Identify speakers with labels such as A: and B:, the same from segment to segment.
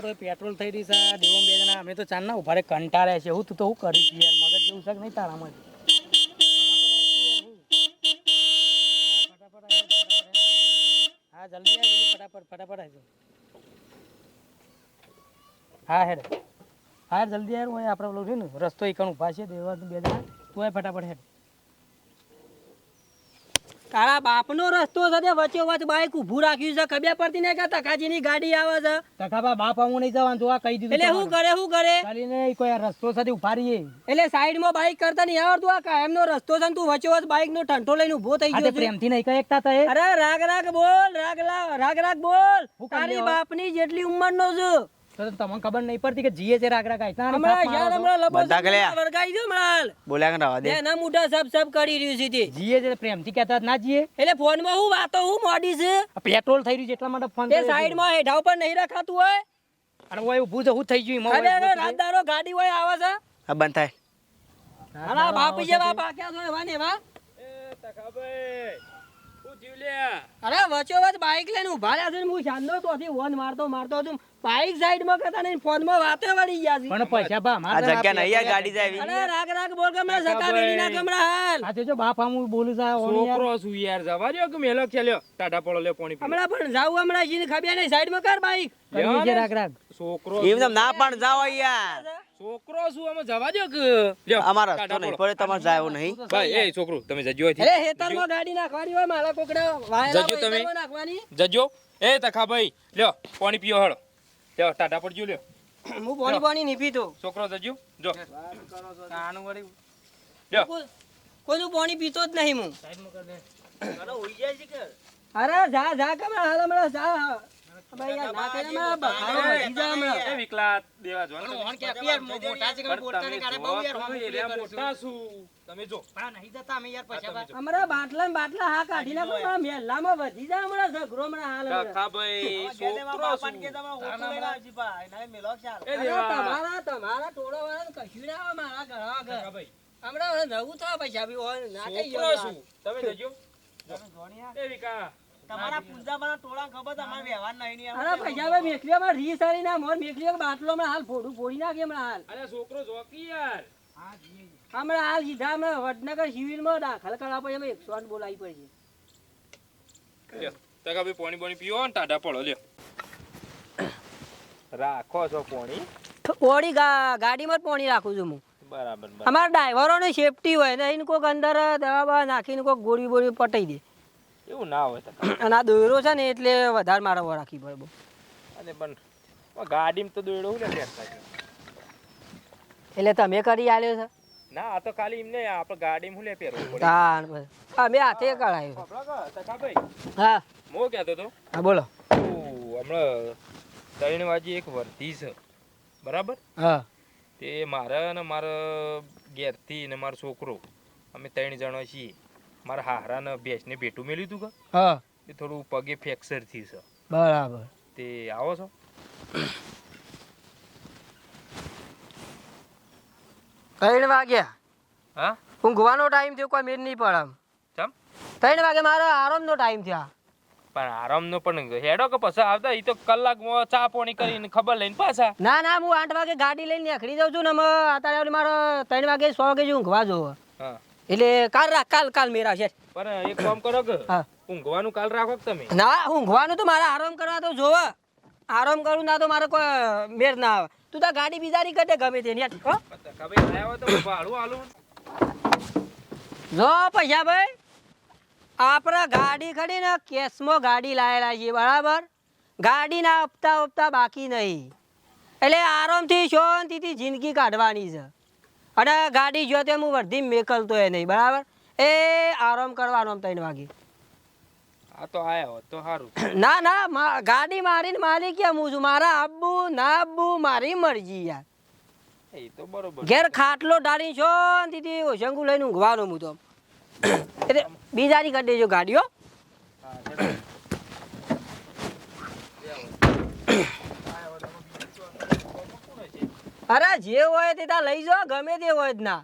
A: હોય પેટ્રોલ થઈ રહી છે દેવો બે જણા. અમે તો ચાંદ ના ઊભા કંટાળે છે. હું તું તો હું કરીશ યાર, મગજ જેવું છે કે નહીં તારામાં? હા, જલ્દી આવી, જલ્દી ફટાફટ ફટાફટ આવજો. હા, હેડ. હા જલ્દી આવ્યું આપણે પેલું છે ને, રસ્તો એકણ ઊભા છે દેવા બે જણા. તું ફટાફટ, હેડ.
B: તારા બાપનો રસ્તો છે તે વચ્ચે વચ્ચ બાઈક ઊભું રાખ્યું છે. ખબર પડતી નહીં કે તકાજીની ગાડી આવે છે?
A: તખાબા બાપ હું નહીં જવાનું. જોવા આ કહી દીધું
B: એટલે શું કરે શું કરે?
A: ચાલીને કોઈ રસ્તો સાથે ઊભા રહીએ.
B: એટલે સાઈડમાં બાઈક કરતા નહીં આવડતું આ કાયમનો રસ્તો છે તું વચ્ચે વચ્ચે બાઈક નો ઠંઠો લઈને ઊભો થઈ ગયો
A: પ્રેમથી નહીં કહે એકતા
B: અરે રાગ રાગ બોલ રાગ રાગ રાગ બોલ. તારી? બાપની જેટલી ઉંમરનો છું.
A: તો તમને ખબર નહીં પડતી કે જીએ છે રાગ રાગ આયતા
B: હમણાં યાર હમણાં લબો વળગાઈ દો હમણાં
C: બોલ્યા કે દે.
B: એના મોઢા સબ સબ કરી રહ્યું છે તે.
A: જીએ છે પ્રેમથી કહેતા ના જીએ?
B: એટલે ફોનમાં હું વાતો હું મોડી છે?
A: પેટ્રોલ થઈ રહ્યું છે એટલા માટે ફોન
B: તે સાઈડમાં હેઠા ઉપર નહીં રખાતું હોય?
A: અને ઓય ઊભું છે હું થઈ ગયું
B: અરે. રાતદારો ગાડી હોય આવે છે?
C: હા બંધ થાય.
B: હાલા બાપા અરે વચ્ચો વચ્ચ બાઇક લઈને ઊભા રહ્યા છે હું શાંતો તોથી વન મારતો મારતો હતો બાઈક સાઈડમાં કરતા નહીં ફોનમાં વાતે વળી ગયા છે.
A: પણ પૈસા બા મારા
C: જગ્યા નહીં આ ગાડી જાય
B: અરે રાગ રાગ બોલ કે મેં સકા વેડી ના કમરા હાલ.
A: આજે જો બાપ હું બોલું સા
D: છોકરો છું યાર જવા દ્યો કે મેલો ખેલ્યો? ટાટા પડો લે પાણી હમણા
B: હમણાં પણ જાવ હમણાં જીને ખબર નહીં સાઈડમાં કર બાઈક
A: રાગ રાગ.
D: છોકરો
C: એમ ના પણ જાઓ યાર.
D: છોકરો શું અમે જવા દો કે?
C: અમારા રસ્તો નહીં
D: પડે
C: તમારે જાય નહીં.
D: ભાઈ એ છોકરો તમે જજો અહીંથી.
B: અરે હેતરમાં ગાડી નાખવાની હોય મારા કોકડા વાયરા
D: જજો તમે.
B: નાખવાની.
D: જજો. એ તખા ભાઈ લ્યો પાણી પીઓ હળો. લ્યો ટાટા પડજો લ્યો.
B: હું પાણી પાણી નહીં પીતો.
D: છોકરો જજો. જો.
A: આનું વળી.
D: લ્યો.
B: કોઈનું પાણી પીતો જ નહીં હું.
A: સાઈડ કર દે.
B: હમણાં ના કરે હમણાં વધી જાય હમણાં.
A: ઓણ કે અરે જા જા કે બોલતા નહીં કાઢે બહુ યાર
D: તમે
A: હોમ
D: જો, એરિયા મોટા છું તમે જો.
B: બાટલા બાટલા હા કાઢી નાખો મેલામાં વધી જાય હમણાં તમારા તમારા ટોળા વાળા કશું ના ઘર હમણાં નવું થવા પૈસા ના કઈ
D: છોકરો
B: ગયો
D: ટોળા ખબર જજો વ્યવહાર નહીં
B: અરે ભૈયા ભાઈ મેકલીઓમાં રી સારી ના મોર મેકલીઓ બાટલો હાલ ફોડું ફોડી નાખે હમણાં હાલ.
D: અરે છોકરો જોકી યાર.
B: હમણાં હાલ સીધા હમણાં વડનગર સિવિલમાં દાખલ કરવા પછી અમે એકસો આઠ બોલાવી પડશે
D: લ્યો ભાઈ પાણી પાણી પીવો ને ટાટા પડો લ્યો. રાખો છો પાણી.
B: ઓડી ગાડીમાં જ પાણી રાખું છું હું.
D: બરાબર બરાબર.
B: અમારા ડ્રાઈવરોની સેફટી હોય ને એને કોઈક અંદર દવા બવા નાખીને કોઈક ગોળી બોળી પટાઈ દે.
D: એવું ના હોય
B: અને આ દોયરો છે ને એટલે વધારે મારા વાર રાખવી પડે બહુ.
D: અને પણ ગાડીમાં તો દોડ્યો હું ને
B: એટલે તમે કરી આલ્યો છે?
D: ના આ તો ખાલી એમને આપણે ગાડીમાં હું લે પહેરવું પડે.
B: હા. અમે હાથે કરાયો
D: તખા ભાઈ
B: હા.
D: મો કહેતો તો?
B: હા બોલો.
D: હમણાં ત્રણ વાગે એક વર્ધી છે. બરાબર?
B: હા.
D: તે મારા અને મારા ઘેરથી ને મારો છોકરો. અમે ત્રણ જણા છીએ. મારા હારાને ભેંસને ભેટું મેલ્યું તું કે?
B: હા.
D: એ થોડું પગે ફ્રેક્ચર થઈ છે.
B: બરાબર.
D: તે આવો છો?
B: ત્રણ વાગ્યા
D: હા?
B: ઊંઘવાનો ટાઈમ થયો કોઈ મેળ નહીં પડે આમ.
D: ચમ?
B: ત્રણ વાગે મારો આરામનો ટાઈમ થયા.
D: પણ આરામનો પણ હેડો કે પછી આવતા એ તો કલાકમાં ચા પોણી કરીને ખબર લઈને પાછા.
B: ના ના હું આઠ વાગે ગાડી લઈને નીકળી જાઉં છું ને અત્યારે મારો ત્રણ વાગે સો વાગે ઊંઘવા જોવો.
D: હા.
B: એટલે કાલ રાખ કાલ કાલ મેરા છે
D: પણ એક કામ કરો કે ઊંઘવાનું કાલ રાખો કે તમે?
B: ના ઊંઘવાનું તો મારે આરામ કરવા તો જોવે. આરામ કરું ના તો મારે કોઈ મેર ના આવે. તું તો ગાડી બીજારી કટે ગમે તે યાર. હો? જો પૈસા ભાઈ આપણે ગાડી ખડી ને કેસમાં ગાડી લાયેલા છીએ બરાબર? ગાડીના હપ્તા હપ્તા બાકી નહીં. એટલે આરામથી શાંતિથી જિંદગી કાઢવાની છે. અને ગાડી જો તે હું વર્ધી મેકલતો એ નહીં બરાબર? એ આરામ કરવાનો ત્રણ વાગે.
D: આ તો આયા હોત તો સારું
B: ના ના ગાડી મારીને મારી ક્યાં? હું છું મારા આબુ ના આબુ મારી મરજી યાર.
D: એ તો બરોબર.
B: ઘેર ખાટલો ડાળી ઓ ઓશંકુ લઈને ઊંઘવાનો હું તો. એટલે બીજાની કરી દેજો ગાડીઓ અરે જે હોય તે તા લઈ જાઓ ગમે તે હોય ના.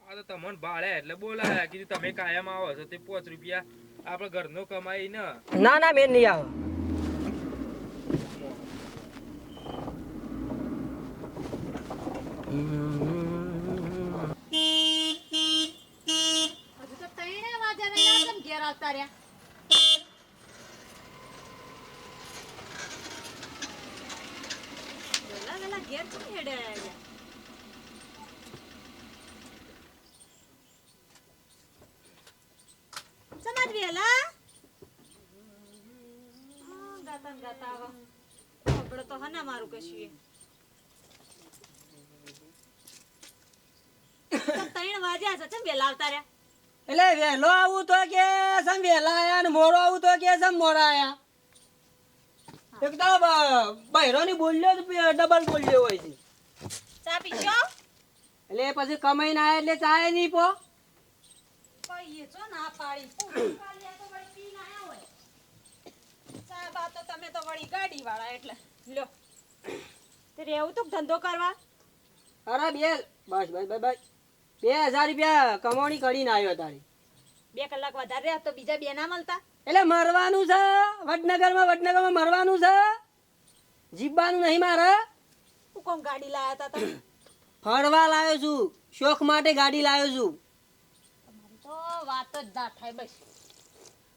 D: આ તો તમને બાળે એટલે બોલાયા કીધું તમે કાયમ આવો છો તે પાંચ રૂપિયા આપણે ઘરનો કમાઈ ને.
B: ના ના મેં નહીં આવે.
E: ઘેર આવતા રહ્યા. વેલા આપણે તો હના મારું કશું. ત્રણ વાગ્યા છે ચમ વેલા આવતા રહ્યા
B: એટલે વહેલો આવું તો કે, સમ વહેલા આયા ને મોડો આવું તો કે, સમ મોડા આયા એક તો બોલ્યો ડબલ બોલ્યો હોય છે.
E: ચા પીશો?
B: એટલે પછી કમાઈને આયા એટલે ચાય નહીં પો.
E: કહીએ છો ના પાડી. ચા બા તો તમે તો વળી ગાડી વાળા એટલે. લ્યો. તે રહેવું તો ધંધો કરવા?
B: અરે બે બસ બસ બસ બસ. બે હજાર રૂપિયા કમાણી કરીને આવ્યો તારી.
E: બે કલાક વધારે રહ્યા તો બીજા બે ના મળતા?
B: એટલે મરવાનું છે વડનગરમાં વડનગરમાં મરવાનું છે. જીવવાનું નહીં મારે.
E: હું કોમ ગાડી લાયા હતા તમે?
B: ફરવા લાવ્યો છું શોખ માટે ગાડી લાવ્યો છું.
E: તો વાત જ ના થાય બસ.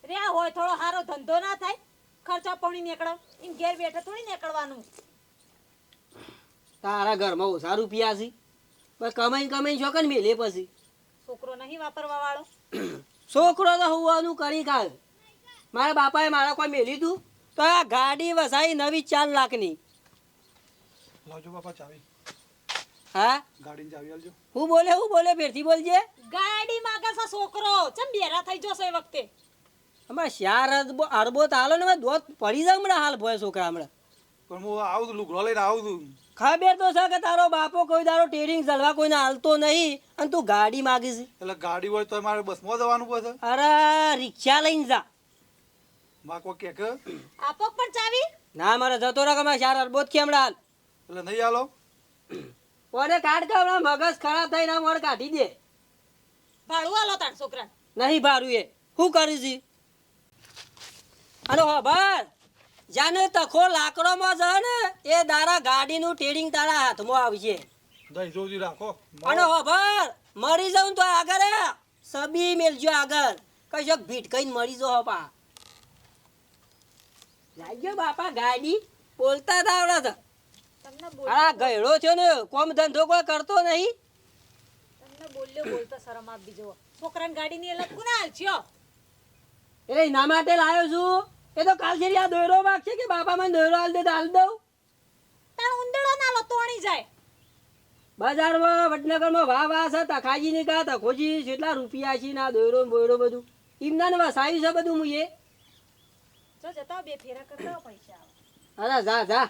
E: રહ્યા હોય થોડો સારો ધંધો ના થાય. ખર્ચા પાણી નીકળો. એમ ઘેર બેઠા થોડી નીકળવાનું.
B: તારા ઘરમાં ઓછા રૂપિયા છે. પણ કમાઈ કમાઈ છો ને મેલે પછી.
E: છોકરો નહીં વાપરવા વાળો?
B: છોકરો તો હોવાનું કરી કાલ મારા બાપાએ મારા કોઈ મેલી તું? તો આ ગાડી વસાઈ નવી ચાર લાખની.
F: લાવજો બાપા ચાવી.
B: હા?
F: ગાડી ચાવી આલજો.
B: હું બોલે હું બોલે ફેરથી બોલજે.
E: ગાડી માગે છે છોકરો. ચમ બેરા થઈ જશે એ વખતે.
B: અમાર શ્યાર અરબો તાલો ને દોત પડી જાય હમણાં હાલ ભોય છોકરા હમણાં.
F: પણ હું આવું છું લુગડો લઈને આવું છું.
B: ખબર તો છે કે તારો બાપો કોઈ દારો ટેરિંગ જલવા કોઈને હાલતો નહીં અને તું ગાડી માગીશ.
F: એટલે ગાડી હોય તો મારે બસમાં જવાનું પડશે.
B: અરે રિક્ષા લઈને જા.
F: માં કોઈ કે? કે
E: આપો પણ ચાવી?
B: ના મારે જતો રહે કે મારે ચાર અરબો કે હમણાં
F: એટલે નહીં આલો?
B: ઓને કાઢ કે હમણાં મગજ ખરાબ થઈ ના મોડ કાઢી દે.
E: ભાડું આલો તાર છોકરા
B: નહીં ભાડું એ. શું કરી છે અને ખબર જાને તખો લાકડોમાં છે ને એ દારા ગાડીનું ટેડિંગ તારા હાથમાં આવશે
F: દઈ જોજી રાખો.
B: અને ખબર મરી જાઉં તો આગળ સબી મેલજો આગળ. કશોક ભીટ કઈ મરી જો હપા લાગ્યો બાપા ગાડી? બોલતા હતા આવડે
E: તો.
B: આ ગયડો છે ને કોમ ધંધો કોઈ કરતો નહીં.
E: તમને બોલ્યો બોલતા શરમ આપી જુઓ. છોકરાને ગાડીની અલગ કોને હાલચ્યો
B: એટલે એના માટે લાવ્યો છું. એ તો કાલ જેરી આ દોયરો વાગશે કે બાપા મને દોયરો આલ દે તો હાલ દઉં.
E: તાર ઉંદડો ના લો તોણી જાય.
B: બજારમાં વડનગરમાં વાહ વાહ છે તખાજી ની કા તખોજી કેટલા રૂપિયા છે ના દોયરો બોયરો બધું. એમના ને વસાયું છે બધું હું એ
E: જો જતા બે ફેરા કરતા પૈસા
B: અરે જા જા.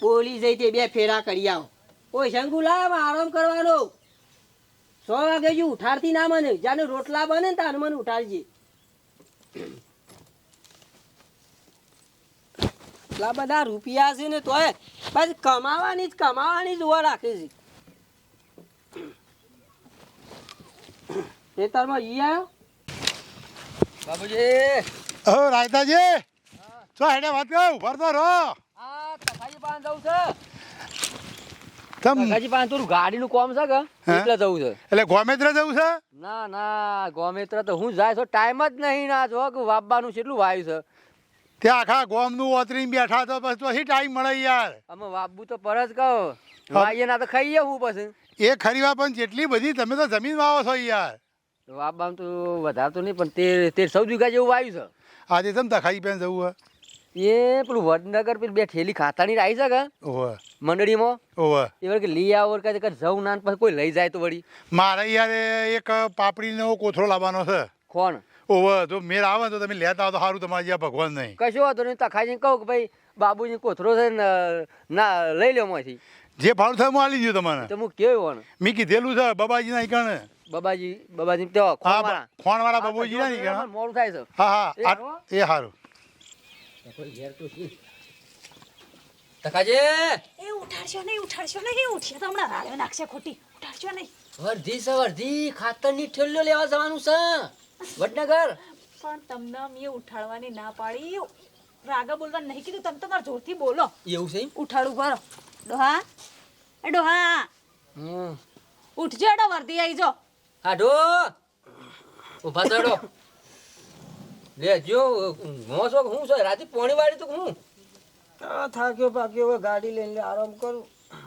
B: બોલી જઈ તે બે ફેરા કરી આવો. કોઈ શંકુ લાવ આરામ કરવાનો. સો વાગે જો ઉઠાડતી ના મને. જાને રોટલા બને ને તાને મને ઉઠાડજે. એટલા બધા રૂપિયા છે ને તોય બસ કમાવાની જ કમાવાની જ ઉવા રાખે છે. ખેતરમાં ઈ આવ્યો
G: બાબુજી
F: ઓ રાયતાજી! ચો હેડે વાત કહું ભરતો રહો.
G: આ તખાજી પાસે જવું છે?
F: તમ
G: તખાજી પાસે થોડું ગાડીનું કોમ છે કે? એટલે જવું છે.
F: એટલે ગોમેત્ર જવું છે?
G: ના ના ગોમેત્ર તો હું જાય છો. ટાઈમ જ નહીં ના જો કે વાવવાનું કેટલું વાયુ છે.
F: ત્યાં આખા ગોમનું ઓતરીને બેઠા તો પછી તો હી ટાઈમ મળે યાર.
G: અમે વાવવું તો પર જ કહો. વાઈએ ના તો ખાઈએ હું પછી.
F: એ ખરીવા પણ જેટલી બધી તમે તો જમીન વાવો છો યાર.
G: વાવવાનું તો વધારે તો નહીં પણ તેર તેર સૌ વીઘા જેવું આવ્યું છે.
F: આજે તમ તખાઈ પેન જવું
G: એ પેલું વડનગર પેલી બે ઠેલી ખાતાની આવી છે કે?
F: ઓવે
G: મંડળીમાં.
F: ઓવે
G: એ વળી કે લઈ આવો કે કે જવું ના પછી કોઈ લઈ જાય તો વળી.
F: મારે યાર એક પાપડીનો કોથળો લાવવાનો છે.
G: કોણ
F: ઓવે જો મેર આવે તો તમે લેતા આવો તો સારું તમારે જ્યાં ભગવાન નહીં.
G: કશો વાંધો નહીં તખાજીને કહું કે ભાઈ બાબુજી કોથરો છે ને ના લઈ લો માંથી.
F: જે ભાવ થાય હું આલી દઉં તમને
G: તો હું કેવું
F: મેં કીધેલું છે બાબાજીના ના ઈકણે.
G: બાબાજી બાબાજી તો
F: હા
G: ખોવાળા.
F: ખોણ વાળા બાબુજી ના
G: જો મોડું થાય છે.
F: હા હા
G: એ હારો?
F: એ સારું
G: તખાજી
E: એ ઉઠાડશો નહીં ઉઠાડશો નહીં ઉઠ્યા તો હમણાં રાડ્યો નાખશે ખોટી. ઉઠાડશો નહીં.
G: વર્ધી છે વર્ધી ખાતરની ઠેલીઓ લેવા જવાનું છે. વડનગર.
E: પણ તમને મેં ઉઠાડવાની ના પાડી. રાગા બોલવા નહીં કીધું તમે તમારા જોરથી બોલો.
G: એવું છે એમ?
E: ઉઠાડું કરો ડોહા એ ડોહા.
G: હમ.
E: ઉઠજો ડો વર્ધી આવી જો.
G: હાડો. ઊભા ચડો લે જો હું છો હું છો? રાતે પોણી વાળી તો હું?
B: થાક્યો પાક્યો હવે ગાડી લઈને આરામ કરું.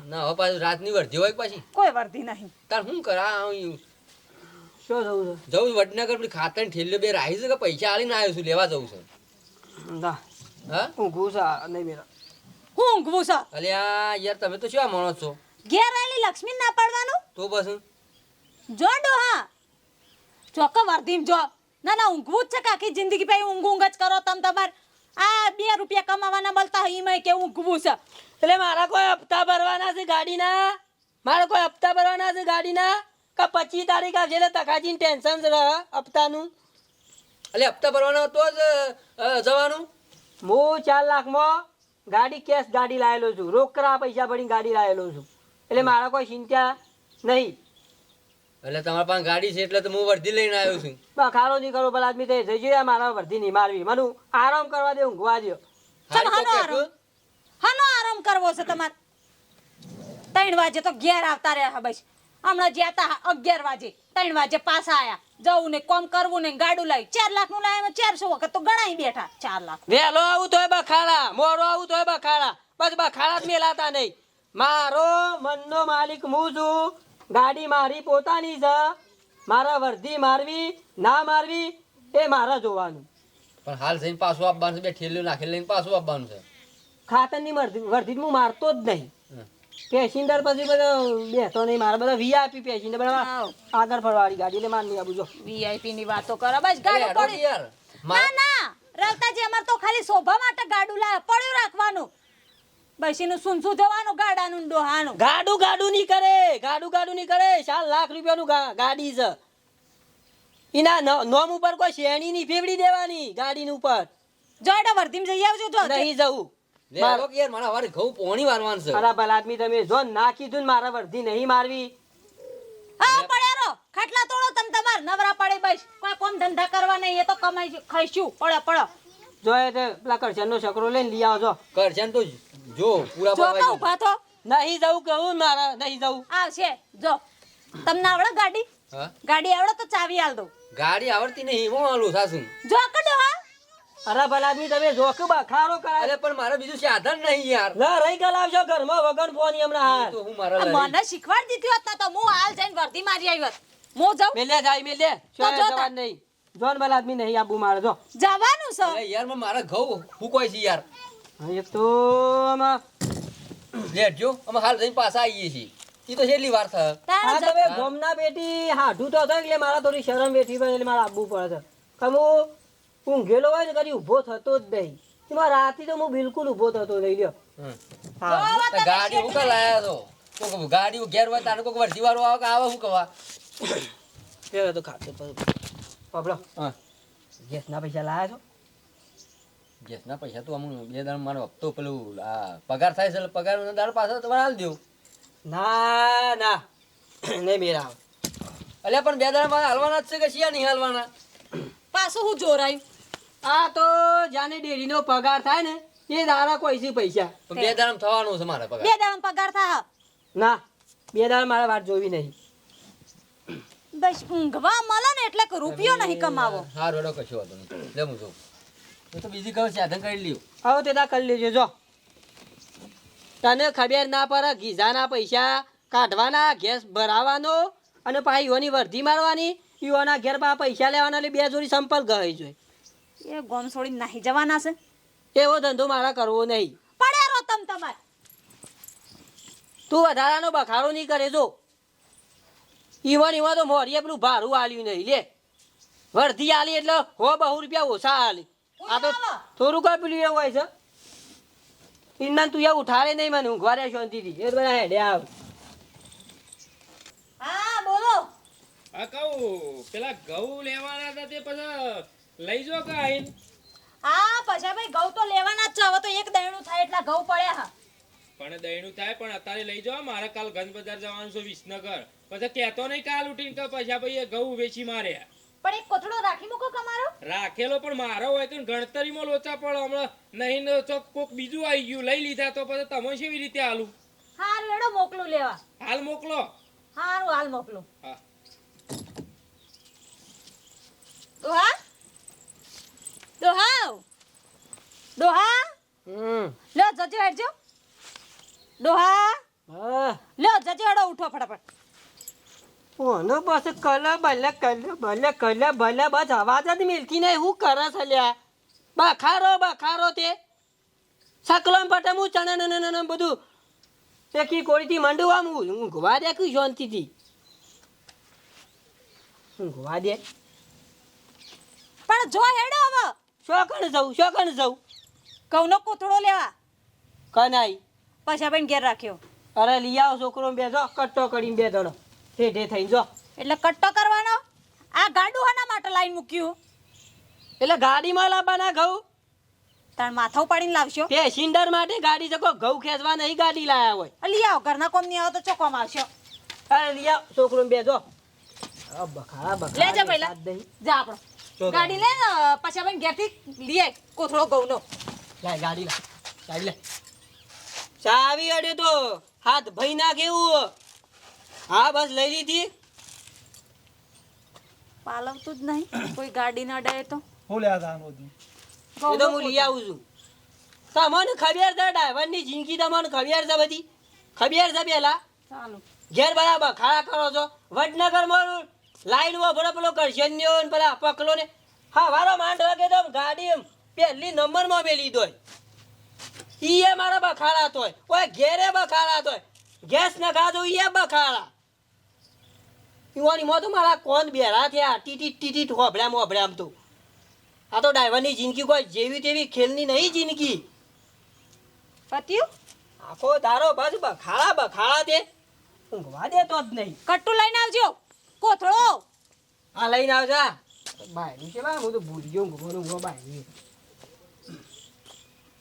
G: ના હવે પાછું રાતની વર્ધી હોય પાછી?
E: કોઈ વર્ધી નહીં.
G: તાર શું કરા હું
B: શું થવું
G: જવું વડનગર પેલી ખાતર ઠેલ્યો બે રાહી છે કે પૈસા આલીને આવ્યો છું લેવા જવું છે.
B: છે ના.
G: હા?
B: ઊંઘું છે નહીં મેરા.
E: હું ઊંઘવું છે.
G: અલ્યા યાર તમે તો શું માણસ છો?
E: ઘેર આવેલી લક્ષ્મી ના પાડવાનું?
G: તો બસ
E: જો ડોહા ચોક વર્ધીમ જો. ના ના ઊંઘવું જ છે કે આખી જિંદગી પછી ઊંઘ ઊંઘ જ કરો તમે તમાર. આ બે રૂપિયા કમાવાના મળતા હોય એમાં કે ઊંઘવું છે?
B: એટલે મારા કોઈ હપ્તા ભરવાના છે ગાડીના? મારા કોઈ હપ્તા ભરવાના છે ગાડીના? કે પચીસ તારીખ આવશે એટલે તકાજીને ટેન્શન રહે હપ્તાનું.
G: એટલે હપ્તા ભરવાનો તો જ જવાનું?
B: હું ચાર લાખમાં ગાડી કેશ ગાડી લાવેલો છું. રોકડા પૈસા ભરીને ગાડી લાવેલો છું. એટલે મારા કોઈ ચિંતા નહીં.
G: એટલે તમારા પાસે ગાડી છે એટલે તો હું વર્ધી લઈને આવ્યો છું.
B: બખારો નહીં કરો પેલા આદમી જઈ જાય મારા વર્ધી નહીં મારવી. મને આરામ કરવા દે ઊંઘવા દો
E: હાનો આરામ. કરવો છે તમારે? ત્રણ વાગે તો ઘેર આવતા રહ્યા બસ. હમણાં જ્યાં તા અગિયાર વાગે. ત્રણ વાગે પાછા આયા. જવું ને કોમ કરવું ને ગાડું લાવી ચાર લાખનું લાવ્યા ચારસો વખત તો ગણાય બેઠા ચાર લાખ.
B: વેલો આવું તોય બખાડા મોરો આવું તોય બખાડા. બસ બખાડા જ મેલાતા નહીં. મારો મનનો માલિક હું છું. ગાડી મારી પોતાની છે મારા વર્ધી મારવી ના મારવી એ મારા જોવાનું.
G: પણ હાલ જઈને પાછું આપવાનું છે બે ઠેલ્યું નાખી લઈને પાછું આપવાનું છે.
B: ખાતરની વર્ધી વર્ધી હું મારતો જ નહીં. પેસેન્જર પછી બધો બેસતો નહીં મારા બધા વીઆઈપી પેસેન્જર બધા
E: આવ.
B: આગળ ફરવાળી ગાડી એટલે મારની આબુ જો
E: વીઆઈપી ની વાતો કરો બસ ગાડું પડી. ના ના. રવતાજી અમાર તો ખાલી શોભા માટે ગાડું લાવે પડ્યું રાખવાનું. બસીનું સુનસું થવાનું ગાડાનું ડોહાનું.
B: ગાડું ગાડું નહીં કરે ગાડું ગાડું નહીં કરે. ચાર લાખ રૂપિયાનું ગાડી છે. એના નોમ ઉપર કોઈ શેણી નહીં ફેવડી દેવાની ગાડીની ઉપર.
E: જોડે વર્ધીમ જઈ આવજો તો.
B: નહીં જવું.
G: લે કે યાર મારા ઘઉં પોણી વારવાનું છે.
B: અરે ભલા આદમી તમે જો ના કીધું ને મારા વર્ધી નહીં મારવી.
E: હા પડ્યા રહો ખાટલા તોડો તમ તમાર નવરા પડે બસ. કોઈ કોમ ધંધા કરવા નહીં એ તો કમાઈ ખાઈશું. પડે પડો.
B: જોયે તે પેલા કરશનનો છકરો લઈને લઈ આવજો.
G: કરશે ને તો જો પૂરા
E: જો કા ઊભા થો
B: નહીં જવું કહું મારા નહીં જવું.
E: આવશે. જો. તમને આવડે ગાડી?
G: હા?
E: ગાડી આવડે તો ચાવી આલ દઉં.
G: ગાડી આવડતી નહીં હું આલું સાસુ
E: જો કડો હા.
B: અરે ભલા આદમી તમે જોક બખારો કરા
G: અરે પણ મારે બીજું સાધન નહીં યાર.
B: ના રહી ગલાવજો ઘરમાં વગર ફોન હમણાં હાલ.
G: તો હું મારા
E: મને શીખવાડ દીધી હોત ને તો હું હાલ જઈને વર્ધી મારી આવી હોત. મો જાઉં?
B: મેલે જાય મેલે
E: તો જો તા.
B: જવાન નહીં. જોન ભલા આદમી નહીં આબુ મારે જો.
E: જવાનું છે?
G: અરે યાર મારા ઘઉં ફૂકોય છે યાર?
B: એ તો આમાં
G: લેટજો અમે હાલ જઈને પાછા આવીએ છીએ. ઈ તો છેલ્લી વાર
B: હા તમે ગોમના બેટી હાઢું તો હતો એટલે મારા થોડી શરમ બેઠી પડે એટલે મારે આવવું પડે છે. કે ઊંઘેલો હોય ને કદી ઊભો થતો જ નહીં. એમાં રાતે તો હું બિલકુલ ઊભો થતો લઈ લ્યો.
G: હમ.
B: હા.
G: ગાડી હું કા લાયા છો? કોક ગાડી ઘેર હોય તારે કોક વર્ધી વાળો આવે કે આવે શું કવા
B: પેલો તો ખાતો પબડો
G: હા.
B: ગેસના પૈસા લાયા છો?
G: ગેસના પૈસા તો અમુક બે દાડ મારો હપ્તો પેલું આ પગાર થાય છે એટલે પગાર દાડ પાછો તમારે હાલ દેવું.
B: ના ના. નહીં મેરા એટલે
G: અલ્યા પણ બે દાડ મારે હાલવાના જ છે કે શિયા નહીં હાલવાના?
E: પાછું હું જોરાયું?
B: આ તો જાને ડેરીનો પગાર થાય ને એ દાડા કોઈ છે પૈસા
G: બે દાડ થવાનું છે મારે પગાર.
E: બે દાડા પગાર થાય.
B: ના બે દાડા મારે વાત જોવી નહીં.
E: બસ ઊંઘવા મળે ને એટલે રૂપિયો નહીં કમાવો.
G: સારું કશું કશો વાંધો નહીં. લે હું જોઉં. તો બીજી કહું સાધન કરી લ્યું.
B: હવે તે દા કરી લેજો જો. તને ખબર ના પડે ગીઝાના પૈસા કાઢવાના ગેસ ભરાવાનો અને પાછી યોની વર્ધી મારવાની. યોના ઘેર પા પૈસા લેવાના એટલે બે જોડી સંપલ ગઈ જોઈએ
E: એ ગોમ છોડી નાહી જવાના છે?
B: એવો ધંધો મારા કરવો નહીં.
E: પડ્યા રહો તમાર.
B: તું વધારાનો બખાડો નહીં કરે જો. ઈવન ઈવન તો મોરીએ પેલું ભાડું આલ્યું નહીં લે. વર્ધી આલી એટલે હો બહુ રૂપિયા ઓછા આલી. આ તો થોડું કઈ પેલું એવું હોય છે. ઇન્ના તું એવું ઉઠાડે નહીં મને ઊંઘવા રહે શાંતિથી. એ બધા હેડે આવ.
E: હા બોલો.
D: આ કહું પેલા ઘઉં લેવાના હતા તે પછી લઈ જો કે આઈને
E: હા પછી ભાઈ ઘઉં તો લેવાના જ છે. હવે તો એક દયણું થાય એટલા ઘઉં પડ્યા હા.
D: પણ દયણું થાય પણ અત્યારે લઈ જાઓ. મારે કાલ ગંજ બજાર જવાનું છે વિસનગર. પછી કહેતો નહીં કાલ ઉઠીને કે પછી ભાઈ એ ઘઉં વેચી માર્યા.
E: પણ એક કોથળો રાખી મૂકો તમારો.
D: રાખેલો પણ મારો હોય તો ગણતરીમાં લોચા પડે. હમણાં નહીં ચોક તો કોક બીજું આવી ગયું. લઈ લીધા તો પછી તમે કેવી રીતે હાલું
E: હારું લડો મોકલું લેવા.
D: હાલ મોકલો.
E: હારું હાલ મોકલું.
D: હા.
E: ડોહા ડોહા ડોહા
B: હમ.
E: લો જજો હેડજો. ડોહા જજો હેડો ઉઠો ફટાફટ.
B: ઓનો બસ કલ ભલે કલ ભલે કલ ભલે બસ અવાજ જ મિલતી નહીં. હું કરે છે લ્યા? બખારો બખારો તે. સકલમ પટમું ચણે ને ને બધું. એકી કોળીથી મંડું આમ ઊંઘવા દે કઈ શાંતિથી. ઊંઘવા દે.
E: પણ જો હેડો હવે.
B: શોકણ જવું શોકણ જવું
E: ઘઉંનો કોથળો લેવા.
B: કનાઈ.
E: પછી આપણે ઘેર રાખ્યો.
B: અરે લઈ આવો છોકરો બેસો. કટ્ટો કરીને બે દડો. ઠેઠે થઈને જો.
E: એટલે કટ્ટો કરવાનો? આ ગાડું હાના માટે લાઈન મૂક્યું?
B: એટલે ગાડીમાં લાવવાના ઘઉં?
E: તાણ માથા ઉપાડીને લાવશો.
B: પેસેન્જર માટે ગાડી જકો ઘઉં ખેંચવા નહીં ગાડી લાયા હોય.
E: લઈ આવો ઘરના કોમ નહીં આવો તો ચોકોમ આવશો.
B: અરે લઈ આવ છોકરો બે જો. બખાડા
E: લેજો પહેલા. જા આપણો. ગાડી લે ને પછી આપણે ઘેરથી લઈએ કોથળો ઘઉંનો.
B: લાય ગાડી લાય ગાડી લે. ચાવી અડે તો. હાથ ભઈ ના કેવું હા બસ લઈ લીધી.
E: પાલવતું જ નહીં. કોઈ ગાડી ના ડાય તો.
F: હું લે આ બધું.
B: એ તો હું લઈ આવું છું. તમને ખબર છે ડ્રાઈવરની જિંદગી તમને ખબર છે બધી? ખબર છે પેલા?
E: ચાલો.
B: ઘેર બરાબર ખાડા કરો છો. વડનગર મારું લાઈનમાં ભરો પેલો કરશન્યો ને પેલા પકલો ને. હા વારો માંડ વાગે તો ગાડી એમ પહેલી નંબરમાં મેલી દોય. ઈ એ મારા બખાડા તોય ઓય ઘેરે બખાડા તોય ગેસ ન ખાધો એ બખાડા. ઈવાની મો તો મારા કોણ બેરા થયા? ટીટી ટીટી હોભળ્યામ હોભળ્યામ તું. આ તો ડ્રાઈવરની જિંદગી કોઈ જેવી તેવી ખેલની નહીં જિંદગી.
E: પત્યું?
B: આખો તારો બસ બખાડા બખાડા દે. ઊંઘવા દેતો જ નહીં.
E: કટ્ટુ લઈને આવજો. કોથળો.
B: આ લઈને આવજા. બાય છે બા હું તો ભૂલી ગયો ઊંઘવાનું ઊંઘો બાય